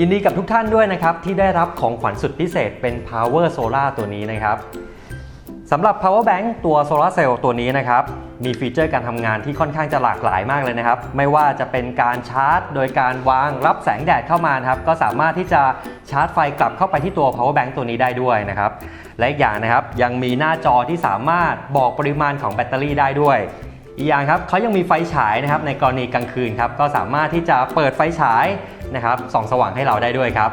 ยินดีกับทุกท่านด้วยนะครับ ที่ได้รับของขวัญสุดพิเศษเป็น Power Solar ตัวนี้นะครับสำหรับ Power Bank ตัว Solar Cell ตัวนี้นะครับ มีฟีเจอร์การทำงานที่ค่อนข้างจะหลากหลายมากเลยนะครับ ไม่ว่าจะเป็นการชาร์จ โดยการวางรับแสงแดดเข้ามานะครับ ก็สามารถที่จะชาร์จไฟกลับเข้าไปที่ตัว Power Bank ตัวนี้ได้ด้วยนะครับ และอีกอย่างนะครับ ยังมีหน้าจอที่สามารถบอกปริมาณของแบตเตอรี่ได้ด้วย อีกอย่างครับเขายังมีไฟฉายนะครับในกรณีกลางคืนครับก็สามารถที่จะเปิดไฟฉายนะครับส่องสว่างให้เราได้ด้วยครับ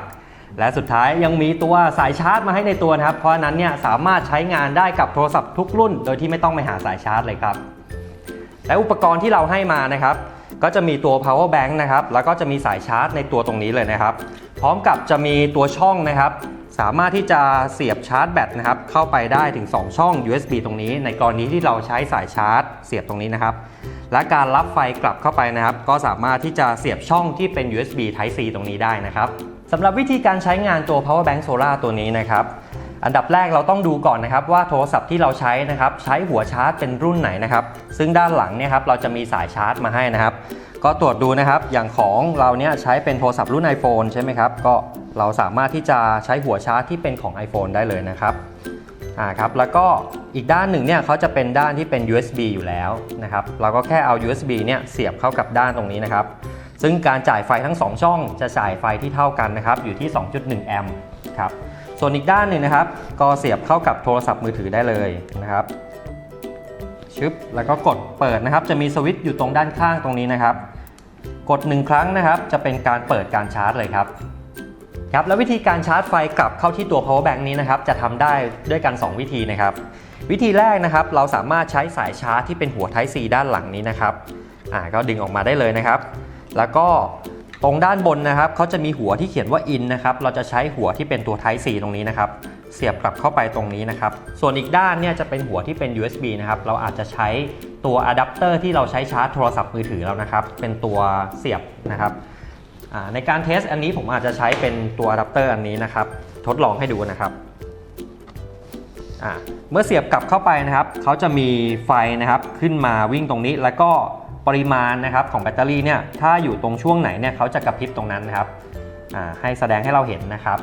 และสุดท้ายยังมีตัวสายชาร์จมาให้ในตัวนะครับ เพราะฉะนั้นเนี่ยสามารถใช้งานได้กับโทรศัพท์ทุกรุ่น โดยที่ไม่ต้องไปหาสายชาร์จเลยครับ และอุปกรณ์ที่เราให้มานะครับ ก็จะมีตัว power bank นะครับ แล้วก็จะมีสายชาร์จในตัวตรงนี้เลยนะครับ พร้อมกับจะมีตัวช่องนะครับ สามารถที่จะเสียบชาร์จแบตนะครับเข้าไปได้ถึง 2 ช่อง USB ตรงนี้ ในกรณีที่เราใช้สายชาร์จ เสียบตรงนี้นะครับ และการรับไฟกลับเข้าไปนะครับ ก็สามารถที่จะเสียบช่องที่เป็น USB Type C ตรงนี้ได้นะครับสำหรับวิธีการใช้งานตัว power bank solar ตัวนี้นะครับอันดับแรกเราต้องดูก่อนนะครับว่าโทรศัพท์ที่เราใช้นะครับใช้หัวชาร์จเป็นรุ่นไหนนะครับซึ่งด้านหลังเนี่ยครับเราจะมีสายชาร์จมาให้นะครับ ก็ตรวจดูนะครับอย่างของเราเนี่ยใช้เป็นโทรศัพท์รุ่น iPhone ใช่ไหมครับก็ เราสามารถที่จะใช้หัวชาร์จที่เป็นของ iPhone ได้เลยนะครับอ่าครับแล้วก็อีกด้านหนึ่งเนี่ยเขาจะเป็นด้านที่เป็น USB อยู่แล้วนะครับเราก็แค่เอา USB เนี่ยเสียบเข้ากับด้านตรงนี้นะครับซึ่งการจ่ายไฟทั้ง 2 ช่องจะจ่ายไฟที่เท่ากันนะครับอยู่ที่ 2.1 แอมป์ครับส่วนอีกด้านหนึ่งนะครับ ก็เสียบเข้ากับโทรศัพท์มือถือได้เลยนะครับชึบแล้วก็กดเปิดนะครับ จะมีสวิตช์อยู่ตรงด้านข้างตรงนี้นะครับ กด 1 ครั้งนะครับ จะเป็นการเปิดการชาร์จเลยครับ ครับแล้ววิธีการชาร์จไฟกลับเข้าที่ตัว power bank นี้นะครับจะทำได้ด้วยกัน 2 วิธีนะครับ วิธีแรกนะครับเราสามารถใช้สายชาร์จที่เป็นหัว Type C ด้านหลังนี้นะครับอ่าก็ดึงออกมาได้เลยนะครับ แล้วก็ตรงด้านบนนะครับเขาจะมีหัวที่เขียนว่า in นะครับเราจะใช้หัวที่เป็นตัว Type C ตรงนี้นะครับ เสียบกลับเข้าไปตรงนี้นะครับ ส่วนอีกด้านเนี่ยจะเป็นหัวที่เป็น USB นะครับเราอาจจะใช้ตัวอะแดปเตอร์ที่เราใช้ชาร์จโทรศัพท์มือถือเรานะครับ เป็นตัวเสียบนะครับ ในการเทสอันนี้ผมอาจจะใช้เป็นตัวอะแดปเตอร์อันนี้นะครับ ทดลองให้ดูนะครับเมื่อเสียบกลับเข้าไปนะครับเขาจะมีไฟนะครับขึ้นมาวิ่งตรงนี้ แล้วก็ปริมาณนะครับของแบตเตอรี่เนี่ยถ้าอยู่ตรงช่วงไหนเนี่ยเขาจะกระพริบตรงนั้นนะครับให้แสดงให้เราเห็นนะครับ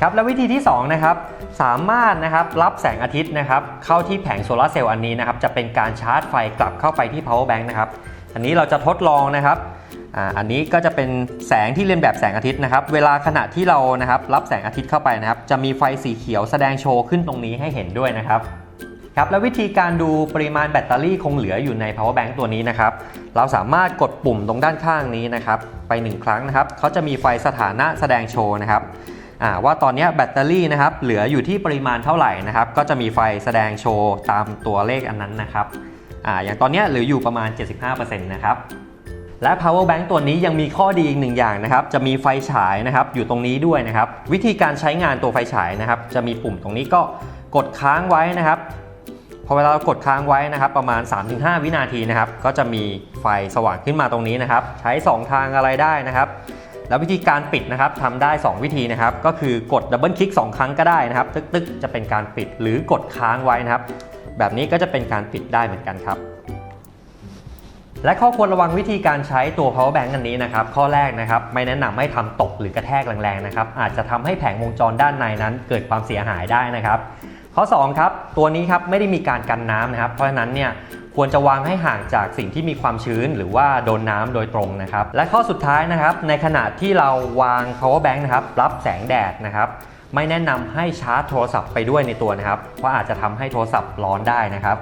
ครับแล้ววิธีที่2นะครับสามารถนะครับรับแสงอาทิตย์นะครับเข้าที่แผงโซลาร์เซลล์อันนี้นะครับจะเป็นการชาร์จไฟกลับเข้าไปที่ power bank นะครับอันนี้เราจะทดลองนะครับ อันนี้ก็จะเป็นแสงที่เรียนแบบแสงอาทิตย์นะครับ เวลาขณะที่เรานะครับรับแสงอาทิตย์เข้าไปนะครับ จะมีไฟสีเขียวแสดงโชว์ขึ้นตรงนี้ให้เห็นด้วยนะครับครับแล้ววิธีการดูปริมาณแบตเตอรี่คงเหลืออยู่ใน power bank ตัวนี้นะครับ เราสามารถกดปุ่มตรงด้านข้างนี้นะครับ ไป 1 ครั้งนะครับเขาจะมีไฟสถานะแสดงโชว์นะครับว่าตอนนี้แบตเตอรี่นะครับเหลืออยู่ที่ปริมาณเท่าไหร่นะครับ ก็จะมีไฟแสดงโชว์ตามตัวเลขอันนั้นนะครับออย่างตอนนี้เหลืออยู่ประมาณ 75%นะครับ และ power bank ตัวนี้ยังมีข้อดีอีกหนึ่งอย่างนะครับ จะมีไฟฉายนะครับอยู่ตรงนี้ด้วยนะครับ วิธีการใช้งานตัวไฟฉายนะครับ จะมีปุ่มตรงนี้ก็กดค้างไว้นะครับพอเวลาเรากดค้างไว้นะครับ ประมาณ 3-5 วินาทีนะครับ ก็จะมีไฟสว่างขึ้นมาตรงนี้นะครับ ใช้ 2 ทางอะไรได้นะครับแล้ววิธีการปิดนะครับทำได้ 2 วิธีนะครับ ก็คือกดดับเบิลคลิก2ครั้งก็ได้นะครับ ตึกๆ จะเป็นการปิดหรือกดค้างไว้นะครับ แบบนี้ก็จะเป็นการปิดได้เหมือนกันครับ และข้อควรระวังวิธีการใช้ตัว power bank อันนี้นะครับ ข้อแรกนะครับ ไม่แนะนำให้ทำตกหรือกระแทกแรงๆนะครับ อาจจะทำให้แผงวงจรด้านในนั้น เกิดความเสียหายได้นะครับ ข้อ2ครับ ตัวนี้ครับไม่ได้มีการกันน้ำนะครับ เพราะฉะนั้นเนี่ยควรจะวางให้ห่างจากสิ่งที่มีความชื้นหรือว่าโดนน้ำโดยตรงนะครับ และข้อสุดท้ายนะครับ ในขณะที่เราวาง power bank นะครับ รับแสงแดดนะครับไม่แนะนำให้ชาร์จโทรศัพท์ไปด้วยในตัวนะครับ เพราะอาจจะทำให้โทรศัพท์ร้อนได้นะครับ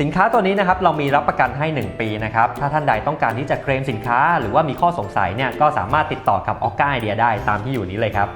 สินค้าตัวนี้นะครับเรามีรับประกันให้ 1 ปีนะครับ ถ้าท่านใดต้องการที่จะเคลมสินค้า หรือว่ามีข้อสงสัยเนี่ยก็สามารถติดต่อกับออก้าไอเดียได้ตามที่อยู่นี้เลยครับ